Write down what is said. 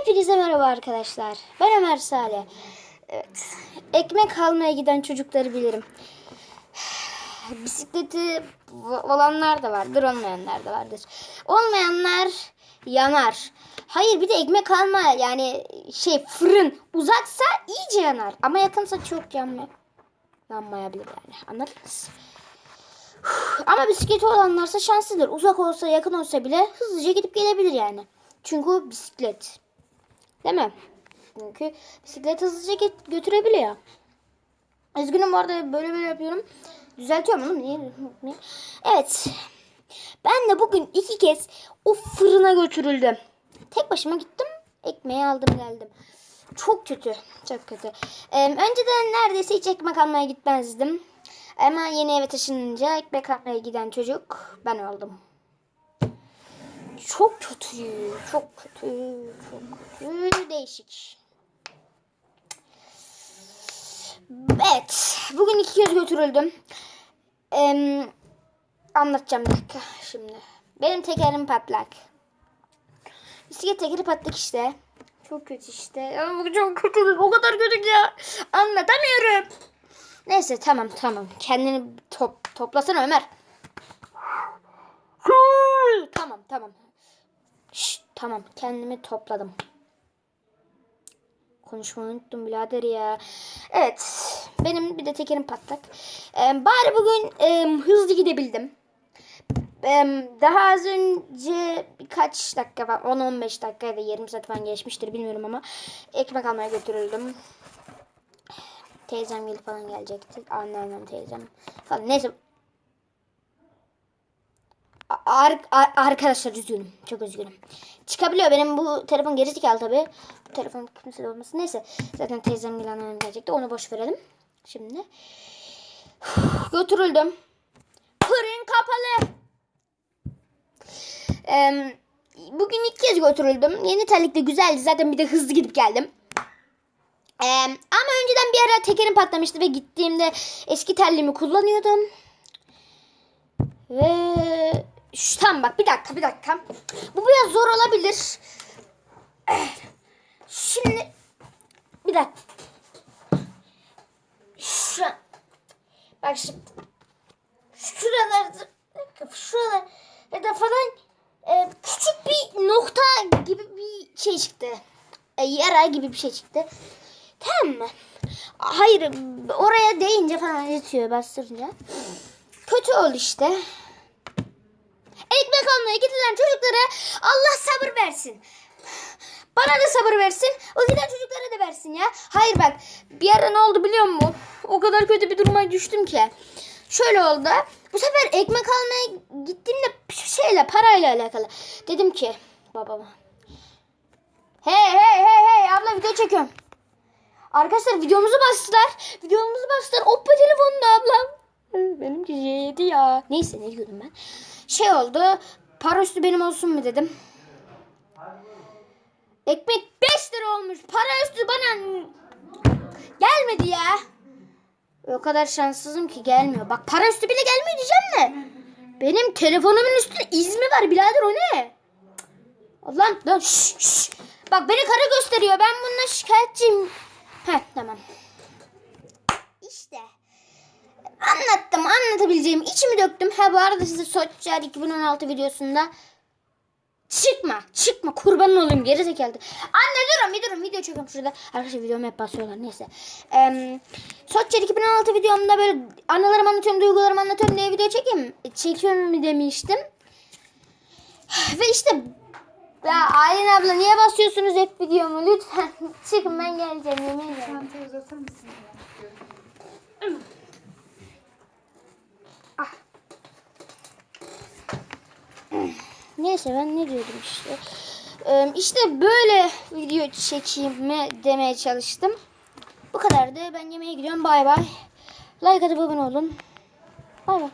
Hepinize merhaba arkadaşlar. Ben Ömer Salih. Evet. Ekmek almaya giden çocukları bilirim. Bisikleti olanlar da vardır, olmayanlar da vardır. Olmayanlar yanar. Hayır bir de ekmek alma yani şey fırın uzaksa iyice yanar. Ama yakınsa çok yanmay yanmayabilir yani. Anladınız? Ama bisikleti olanlarsa şanslıdır. Uzak olsa yakın olsa bile hızlıca gidip gelebilir yani. Çünkü bisiklet. Değil mi? Çünkü bisiklet hızlıca götürebiliyor. Üzgünüm bu arada böyle böyle yapıyorum. Düzeltiyorum onu. Niye? Evet. Ben de bugün iki kez o fırına götürüldüm. Tek başıma gittim. Ekmeği aldım geldim. Çok kötü. Çok kötü. Ee, önceden neredeyse hiç ekmek almaya gitmezdim. Ama yeni eve taşınınca ekmek almaya giden çocuk ben oldum. Çok kötü. Çok kötü. Çok kötü. Değişik. Evet. Bugün iki kez götürüldüm. Ee, anlatacağım dakika şimdi. Benim tekerim patlak. Bisiklet tekeri patlak işte. Çok kötü işte. Ama bu çok kötü. O kadar kötü ki ya. Anlatamıyorum. Neyse tamam tamam. Kendini top, toplasana Ömer. tamam tamam. Şşt, tamam kendimi topladım. Konuşmayı unuttum birader ya. Evet. Benim bir de tekerim patlak. Ee, bari bugün e, hızlı gidebildim. Ee, daha az önce birkaç dakika falan 10-15 dakika ya da yarım saat falan geçmiştir bilmiyorum ama ekmek almaya götürüldüm. Teyzem gelip falan gelecekti. Anneannem teyzem falan. Neyse. Ar- ar- arkadaşlar üzgünüm. Çok üzgünüm. Çıkabiliyor. Benim bu telefon gerizekalı tabi. Bu telefon kimse olmasın. Neyse. Zaten teyzem gelip anneannem gelecekti. Onu boş verelim. Şimdi. Götürüldüm. Fırın kapalı. Ee, bugün ilk kez götürüldüm. Yeni terlikte güzeldi. Zaten bir de hızlı gidip geldim. Ee, ama önceden bir ara tekerim patlamıştı ve gittiğimde eski terliğimi kullanıyordum. Ve şu tam bak bir dakika bir dakika. Bu biraz zor olabilir. Şimdi bir dakika. Şu bak şimdi şuralarda şuralarda falan e, küçük bir nokta gibi bir şey çıktı. E, yara gibi bir şey çıktı. Tamam mı? Hayır oraya değince falan yetiyor bastırınca. Kötü oldu işte. Almaya gidilen çocuklara Allah sabır versin. Bana da sabır versin. O giden çocuklara da versin ya. Hayır bak bir ara ne oldu biliyor musun? O kadar kötü bir duruma düştüm ki. Şöyle oldu. Bu sefer ekmek almaya gittiğimde şeyle parayla alakalı. Dedim ki babama. Hey hey hey hey abla video çekiyorum. Arkadaşlar videomuzu bastılar. Videomuzu bastılar. Oppo telefonunda ablam. Benimki J7 ya. Neyse ne diyordum ben. Şey oldu. Para üstü benim olsun mu dedim. Ekmek 5 lira olmuş. Para üstü bana gelmedi ya. O kadar şanssızım ki gelmiyor. Bak para üstü bile gelmiyor diyeceğim de. Benim telefonumun üstünde iz mi var birader o ne? Allah'ım lan şş, şş. Bak beni kara gösteriyor. Ben bununla şikayetçiyim. Heh tamam. Anlattım anlatabileceğim içimi döktüm. Ha bu arada size Soçer 2016 videosunda Çıkma çıkma kurbanın olayım geri zekalı. Anne durun bir durun video çekiyorum şurada. Arkadaşlar videomu hep basıyorlar neyse. Ee, Soçer 2016 videomda böyle anılarımı anlatıyorum duygularımı anlatıyorum diye video çekeyim. E, çekiyorum mu demiştim. Ve işte ya Aylin abla niye basıyorsunuz hep videomu lütfen çıkın ben geleceğim yemin ederim. Çantayı uzatır mısın? Neyse ben ne diyordum işte. Ee, işte böyle video çekeyim mi demeye çalıştım. Bu kadardı. Ben yemeğe gidiyorum. Bay bay. Like atıp abone olun. Bay bay.